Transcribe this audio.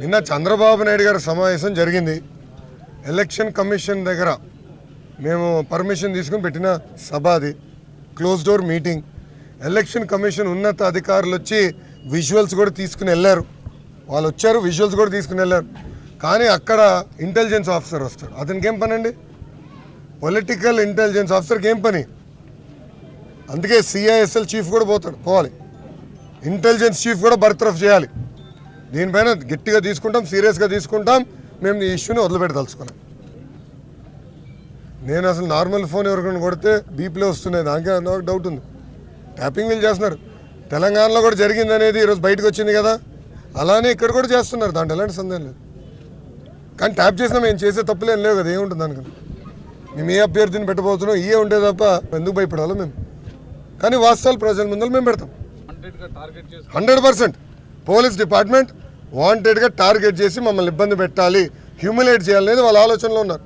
నిన్న చంద్రబాబు నాయుడు గారి సమావేశం జరిగింది. ఎలక్షన్ కమిషన్ దగ్గర మేము పర్మిషన్ తీసుకుని పెట్టిన సభ అది. Close door meeting. Election commission ఉన్నత అధికారులు వచ్చి విజువల్స్ కూడా తీసుకుని వెళ్ళారు. వాళ్ళు వచ్చారు విజువల్స్ కూడా తీసుకుని వెళ్ళారు. కానీ అక్కడ ఇంటెలిజెన్స్ ఆఫీసర్ వస్తాడు. అతనికి ఏం పని అండి పొలిటికల్ ఇంటెలిజెన్స్ ఆఫీసర్కి ఏం పని? అందుకే సిఐఎస్ఎల్ చీఫ్ కూడా పోతాడు పోవాలి. ఇంటెలిజెన్స్ చీఫ్ కూడా బర్తరఫ్ చేయాలి. దీనిపైన గట్టిగా తీసుకుంటాం సీరియస్గా తీసుకుంటాం. మేము ఈ ఇష్యూని వదిలిపెట్టదలుచుకున్నాం. నేను అసలు నార్మల్ ఫోన్ ఎవరికైనా కొడితే బీపీలో వస్తున్నాయి. దానికే నాకు డౌట్ ఉంది. ట్యాపింగ్ వీళ్ళు చేస్తున్నారు. తెలంగాణలో కూడా జరిగింది అనేది ఈరోజు బయటకు వచ్చింది కదా. అలానే ఇక్కడ కూడా చేస్తున్నారు. దాంట్లో ఎలాంటి సందేహం లేదు. కానీ ట్యాప్ చేసినా మేము చేసే తప్పులేం లేవు కదా. ఏముంటుంది అనుకుని మేము ఏ అభ్యర్థిని పెట్టబోతున్నాం? ఇయే ఉంటే తప్ప ఎందుకు భయపడాలో మేము. కానీ వాస్తవాలు ప్రజల ముందర మేము పెడతాం. Hundred percent. పోలీస్ డిపార్ట్మెంట్ వాంటెడ్గా టార్గెట్ చేసి మమ్మల్ని ఇబ్బంది పెట్టాలి హ్యూమిలేట్ చేయాలనేది వాళ్ళ ఆలోచనలో ఉన్నారు.